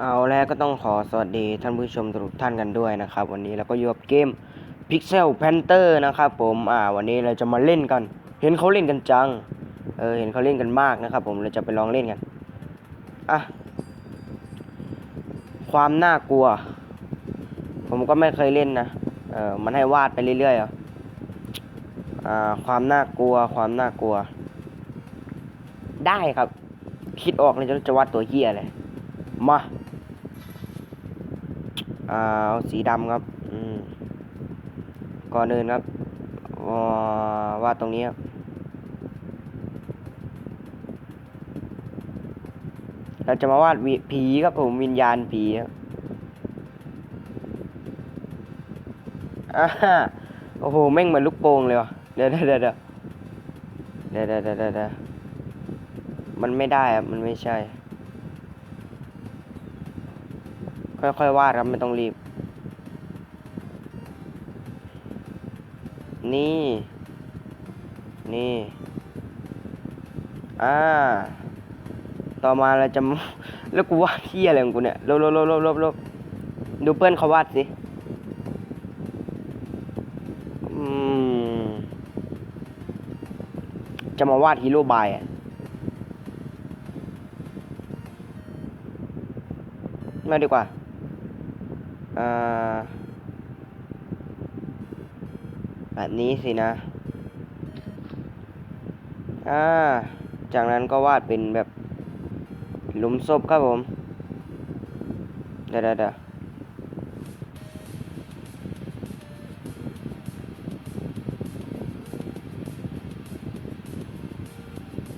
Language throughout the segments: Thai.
เอาแล้วก็ต้องขอสวัสดีท่านผู้ชมทุกท่านกันด้วยนะครับ วันนี้เราก็อยู่กับเกม Pixel Panther นะครับผมอ่าวันนี้เราจะมาเล่นกัน เห็นเขาเล่นกันจังเออเห็นเขาเล่นกันมากนะครับ ผมเราจะไปลองเล่นกันอะความน่ากลัว ผมก็ไม่เคยเล่นนะเออมันให้วาดไปเรื่อยๆอ่าความน่ากลัวความน่ากลัว ได้ครับ คิดออกเลยจะจะวาดตัวเฮียเลยมา เอาสีดำครับก่อนอื่นครับวาดตรงนี้เราจะมาวาดผีครับผมวิญญาณผีครับโอ้โหแม่งเหมือนลูกโป่งเลยวะเดี๋ยวเดี๋ยวเดี๋ยวเดี๋ยวเดี๋ยวมันไม่ได้ครับมันไม่ใช่ ค่อยๆวาดครับไม่ต้องรีบ นี่ นี่ อ่า ต่อมาเราจะ แล้วกูวาดที่อะไรของกูเนี่ยลบลบลบลบลบลบดูเพื่อนเขาวาดสิอืมจะมาวาดฮีโร่บายอะมาดีกว่า แบบนี้สินะ อ่า จากนั้นก็วาดเป็นแบบหลุมศพครับผม เดี๋ยวเดี๋ยวเดี๋ยว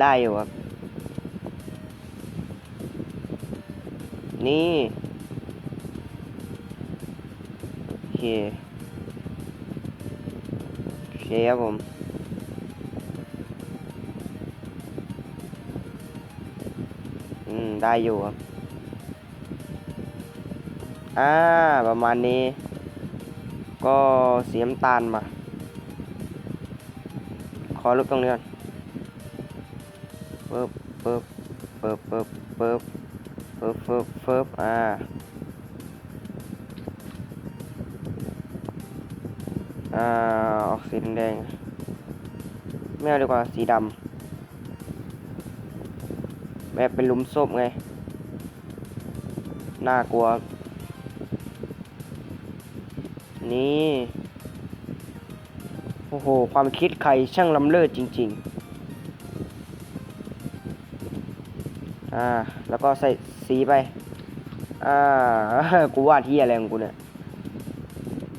ได้อยู่ครับ นี่ เคโอเคครับผมอืม ได้อยู่ครับ อ่า ประมาณนี้ ก็เสีน้ำตาลมา ขอลบตรงนี้ก่อนเปึ๊บปึ๊บปึ๊บปึ๊บปึ๊บปึ๊บปึ๊บปึ๊บอ่า อ่าออกสีแดงไม่เอาดีกว่าสีดำแบบเป็นลุมศพไง น่ากลัว นี่ โอ้โห ความคิดใครช่างล้ำเลิศจริง ๆ อ่า แล้วก็ใส่สีไป อ่า กูวาดที่อะไรของกูเนี่ย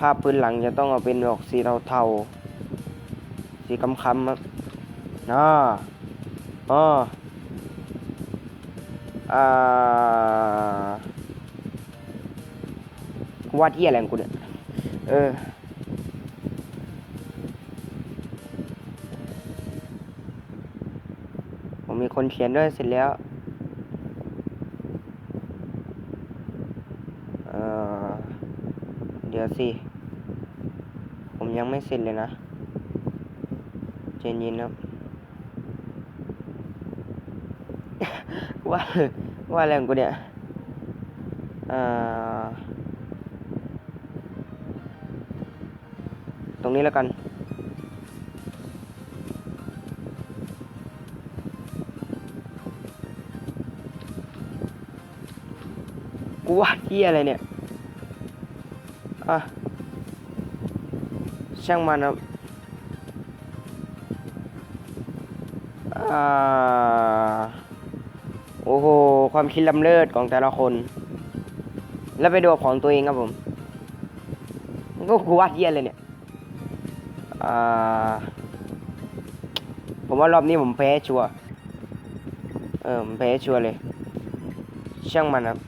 ภาพพื้นหลังจะต้องเอาเป็นออกสีเทาๆสีคำๆครับอ่าอ๋ออ่ากูวาดที่อะไรของกูเนี่ยเออผมมีคนเขียนด้วยเสร็จแล้วเออเดี๋ยวสิ ไม่เสร็จเลยนะเจนยินครับว่าว่าอะไรของกูเนี่ยอ่าตรงนี้แล้วกันกูวาดที่อะไรเนี่ย อะ ช่างมันครับโอ้โห ความคิดล้ำเลิศของแต่ละคน แล้วไปดูของตัวเองครับผม ก็กูวาดเยี่ยเลยเนี่ยผมว่ารอบนี้ผมแพ้ชัว เออผมแพ้ชัวเลย ช่างมันครับ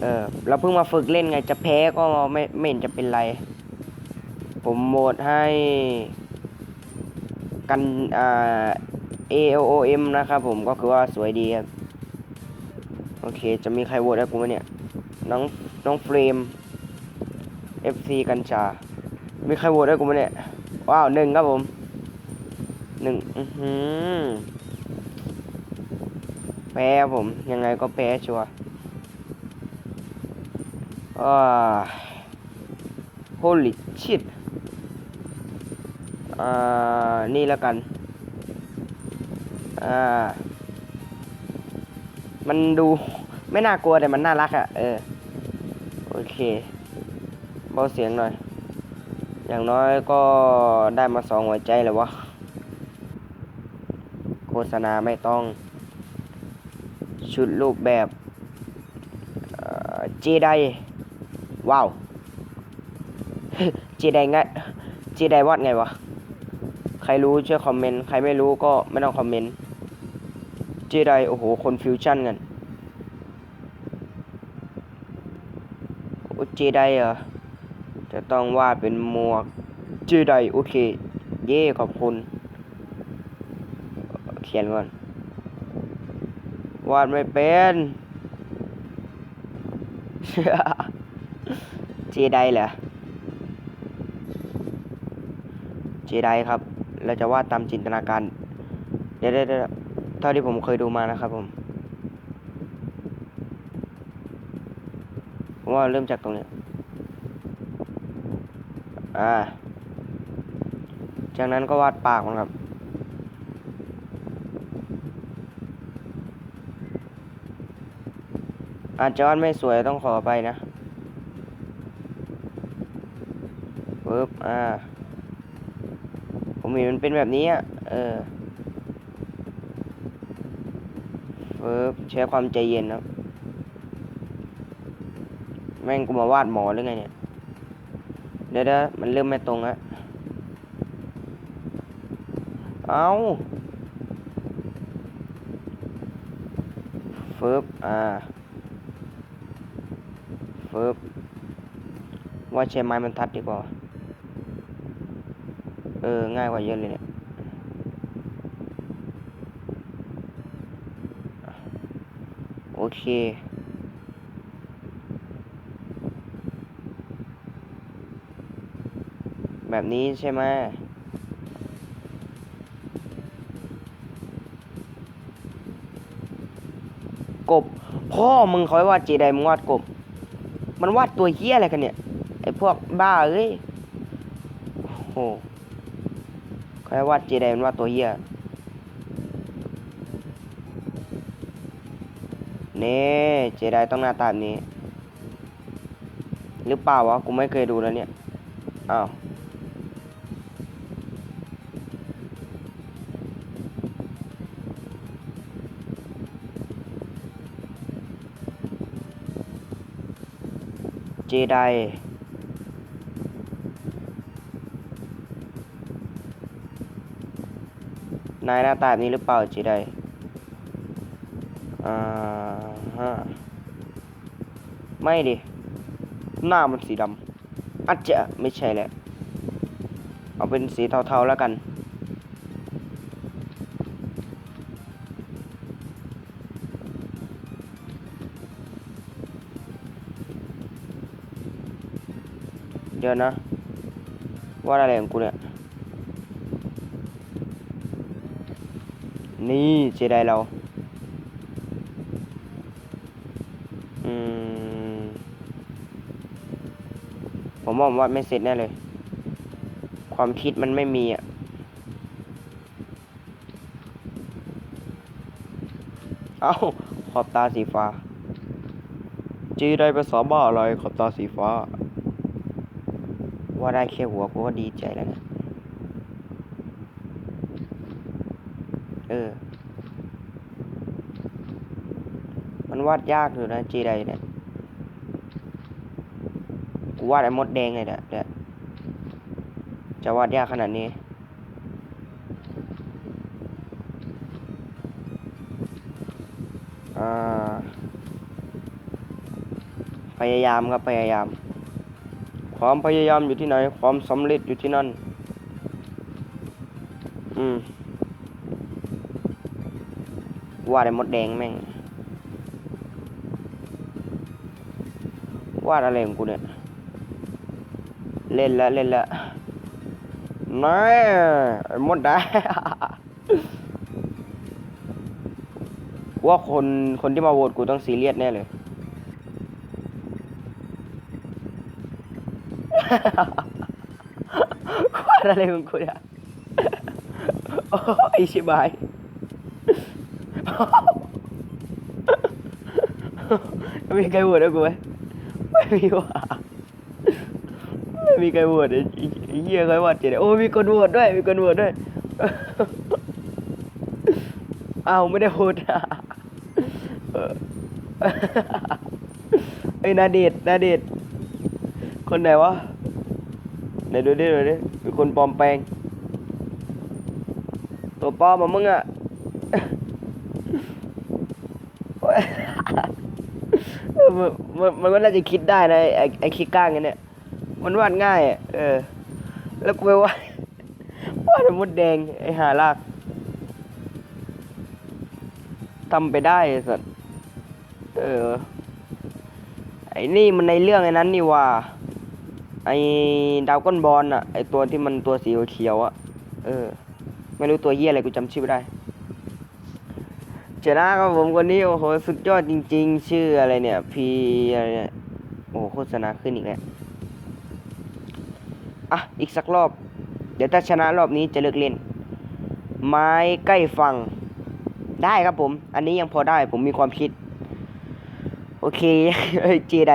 เออเราเพิ่งมาฝึกเล่นไงจะแพ้ก็ไม่ไม่เห็นจะเป็นไร ผมโหมดให้กันอ่า A O O M นะครับผมก็คือว่าสวยดีครับ โอเค จะมีใครโหวตให้กูไหมเนี่ย น้องน้องเฟรม FC กัญชา มีใครโหวตให้กูไหมเนี่ย ว้าวหนึ่งครับผมหนึ่งอือหือไปพ้ผมยังไงก็แพ้ชัวร์ holy shit อ่านี่แล้วกัน อ่า มันดูไม่น่ากลัวแต่มันน่ารักอะ่ะ เออ โอเค เบาเสียงหน่อย อย่างน้อยก็ได้มาสองหัวใจแล้ววะ โฆษณาไม่ต้อง ชุดรูปแบบเจได ว้าวเจไดไงเจไดวาดไงวะ ใครรู้ช่วยคอมเมนต์ ใครไม่รู้ก็ไม่ต้องคอมเมนต์เจไดโอ้โห คนฟิวชั่นกันโอ้เจไดเหรอ จะต้องวาดเป็นหมวกเจไดโอเค เย่ขอบคุณ เขียนก่อน วาดไม่เป็น จไดเหรอเจไดครับ เราจะวาดตามจินตนาการเดี๋ยวเดี๋ยวเดี๋ยวเท่าที่ผมเคยดูมานะครับผมผมว่าเริ่มจากตรงนี้ อ่า จากนั้นก็วาดปากมันครับ อาจจะวาดไม่สวยต้องขอไปนะ ปึ๊บอ่า ผมเห็นมันเป็นแบบนี้อะเออปึ๊บใช้ความใจเย็นครับ แม่งกูมาวาดหมอหรือไงเนี่ย เดี๋ยวเดี๋ยวมันเริ่มไม่ตรงแล้วเอาฟึบอ่าฟึบว่าใช้ไม้บรรทัดดีกว่า เออ ง่ายกว่าเยอะเลยเนี่ยโอเค แบบนี้ใช่ไหมกบ พ่อมึงเขาให้วาดเจไดมึงวาดกบ มันวาดตัวเฮี้ยอะไรกันเนี่ย ไอพวกบ้าเอ้ยโอ้ ให้วาดเจไดมันวาดตัวเฮี้ยเน่เจไดต้องหน้าตาแบบนี้ หรือเปล่าวะ กูไม่เคยดูแล้วเนี่ย อ้าว เจได นายหน้าตาแบบนี้หรือเปล่าเจไดอ่าฮะไม่ดิ หน้ามันสีดำอาจจะไม่ใช่แหละ เอาเป็นสีเทาๆแล้วกัน เดี๋ยวนะ ว่าอะไรของกูเนี่ย นี่เจไดเรา อืม ผมว่าผมวาไม่เสร็จแน่เลย ความคิดมันไม่มีอะ เอ้า ขอบตาสีฟ้าจีได้ภาษาบ้าอะไรขอบตาสีฟ้า ว่าได้แค่หัวกูก็ดีใจแล้วนี่ย เออ มันวาดยากอยู่นะจีไดเนี่ย กูวาดไอ้มดแดงเลยเนี่ยเดี๋ยจะวาดยากขนาดนี้ อ่า พยายามครับพยายาม ความพยายามอยู่ที่ไหน ความสำเร็จอยู่ที่นั่น อืม ว่าดไอ้มดแดงแม่งวาดอะไรของกูเนี่ย เล่นล้วเล่นล้วนายไอ้มดได้ว่าคนคนที่มาโหวตกูต้องซีเรียสแน่เลยควาดอะไรของกูเนี่ย โอ้ยไอชิบาย ม่มีใครโหวตให้กูไหมไม่มีว่ะไม่มีใครโหวตไอ้ไอเหี้ยใครโหวตเจ๋งโอ้มีคนโหวตด้วยมีคนโหวตด้วยเอ้าไม่ได้โหวตอะเออไอ้ยนาเดชน์นาเดชคนไหนวะไหนดูดิดูดิมีคนปลอมแปลงตัวปลอมมามึงอะ เออ มันมันมันก็น่าจะคิดได้นะไอ้ไอ้คิดก้างเนี่ย มันวาดง่ายอะเออ แล้วกูไปวาดวาดมดแดงไอ้หาลากทำไปได้ไอ้สัสเออ ไอ้นี่มันในเรื่องไอ้นั้นนี่ว่า ไอ้ดาวก้อนบอลอะ ไอ้ตัวที่มันตัวสีเขียวอะ เออ ไม่รู้ตัวเหี้ยอะไรกูจำชื่อไม่ได้ ชนะครับผมคนนี้โอ้โหสุดยอดจริง ๆ ชื่ออะไรเนี่ยพีอะไรเนี่ยโอ้โหโฆษณาขึ้นอีกแล้วอะอีกสักรอบ เดี๋ยวถ้าชนะรอบนี้จะเลิกเล่น ไม้ใกล้ฝั่งได้ครับผม อันนี้ยังพอได้ผมมีความคิด โอเคเจได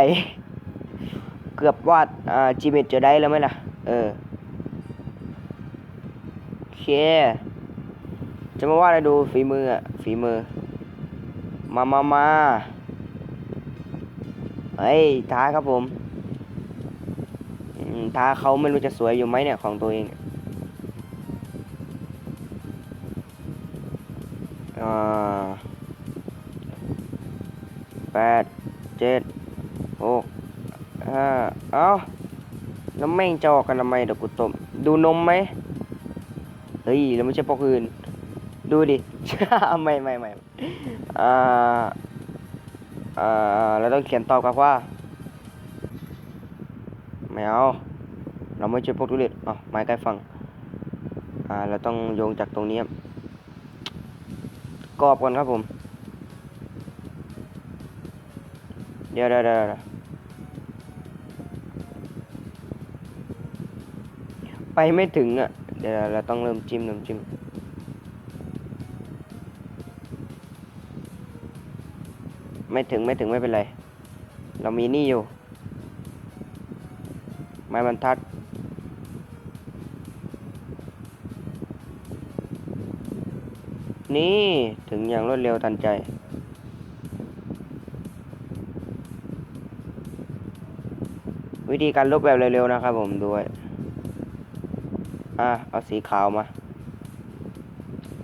เกือบวาดอ่าจีเมจเจได้แล้วไหมล่ะ เออโอเคจะมาวาอะไรดูฝีมืออะฝีมือ มามามาเฮ้ยท้าครับผมท้าเขาไม่รู้จะสวยอยู่ไหมเนี่ยของตัวเองอ่าแปดเจ็ดหกห้าเอ้าแล้วแม่งจะออกกันทำไมเดี๋ยวกูตบดูนมไหมเฮ้ยแล้วไม่ใช่พวกอื่น ดูดิ ไม่ไม่ไม่อ่าอ่าเราต้องเขียนตอบกับว่าไม่เอาเราไม่ใช่พวกทุเรศอ๋อไม้ใกล้ฟังอ่าเราต้องโยงจากตรงนี้ครับกรอบก่อนครับผม เดี๋ยวเดี๋ยวเดี๋ยวเดี๋ยวไปไม่ถึงอะ เดี๋ยวเราต้องเริ่มจิ้มเริ่มจิ้ม ไม่ถึงไม่ถึงไม่เป็นไร เรามีนี่อยู่ ไม้บรรทัด นี่ถึงอย่างรวดเร็วทันใจ วิธีการลบแบบเร็วๆนะครับผมด้วย อะ เอาสีขาวมา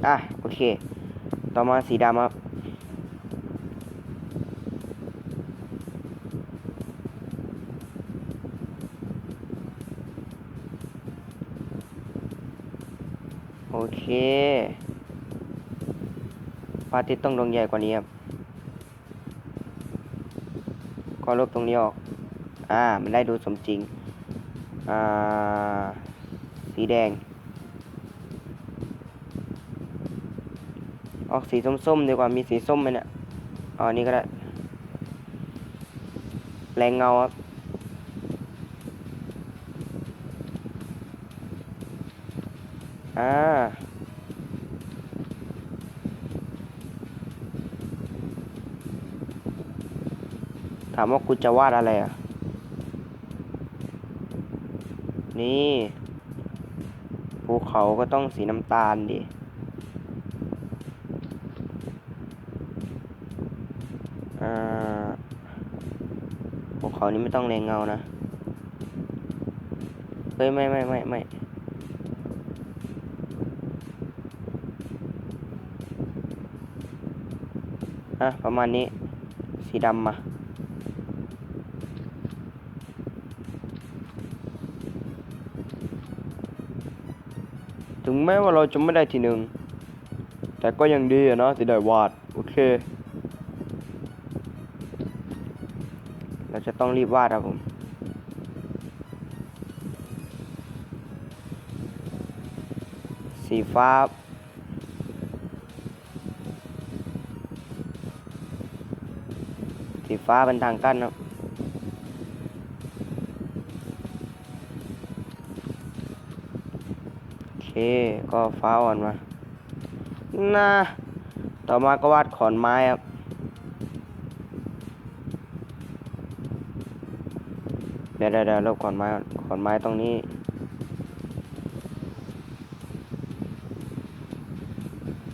อะ โอเค ต่อมาสีดำครับ เคพระอาทิตย์ต้องดวงใหญ่กว่านี้ครับก็ลบตรงนี้ออก อ่า มันได้ดูสมจริง อ่า สีแดง ออกสีส้มๆดีกว่า มีสีส้มไหมเนี่ยอ๋อนนี้ก็ได้ แรงเงาครับ อ่าถามว่ากูจะวาดอะไรอะ นี่ภูเขาก็ต้องสีน้ำตาลดิอ่าภูเขานี้ไม่ต้องแรงเงานะ เฮ้ย ไม่ไม่ไม่ไม่ อะประมาณนี้ สีดำมา ถึงแม้ว่าเราจะไม่ได้ทีหนึ่ง แต่ก็ยังดีอะเนาะที่ได้วาด โอเค เราจะต้องรีบวาดครับผมสีฟ้า สีฟ้าเป็นทางกั้นครับโอเคก็ฟ้าอ่อนมาน่าต่อมาก็วาดขอนไม้ครับเดี๋ยวเดี๋ยวเดี๋ยวลบขอนไม้ขอนไม้ตรงนี้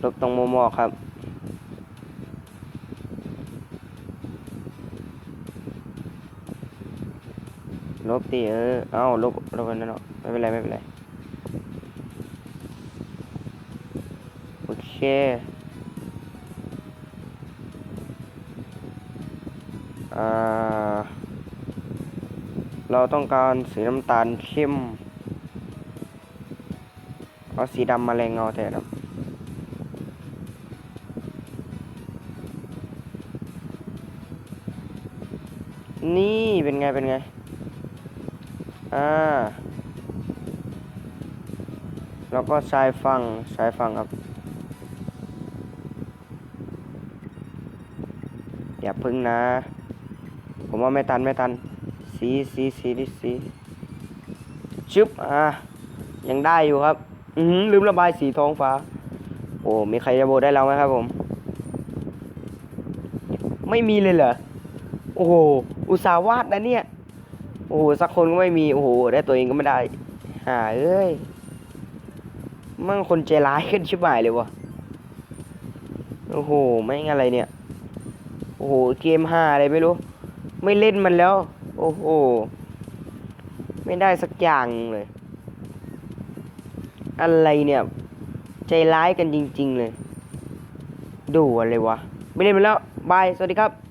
ลบตรงมุมออกครับ ลบตีเออ เอ้าลบลบอันนั้นเนาะไม่เป็นไรไม่เป็นไร โอเค อ่า เราต้องการสีน้ำตาลเข้ม เอาสีดำมาแรงเงาแทนครับนี่เป็นไงเป็นไง อ่าแล้วก็ชายฝั่งชายฝั่งครับ อย่าพึ่งนะ ผมว่าไม่ตันไม่ตัน สีสีสีดิสีชึบอ่ายังได้อยู่ครับ อือหือลืมระบายสีท้องฟ้า โอ้ มีใครจะโบได้เราไหมครับผม ไม่มีเลยเหรอ โอ้โห อุตส่าห์วาดนะเนี่ย อ้โหสักคนก็ไม่มีโอ้โหได้ตัวเองก็ไม่ได้หาเอ้ยมั่งคนใจร้ายขึ้นชิบหายเลยวะโอ้โหไม่งอะไรเนี่ยโอ้โหเกมห้าอะไรไม่รู้ ไม่เล่นมันแล้ว โอ้โหไม่ได้สักอย่างเลย อะไรเนี่ย ใจร้ายกันจริง ๆ เลย ดูอะไรวะ ไม่เล่นมันแล้ว บาย สวัสดีครับ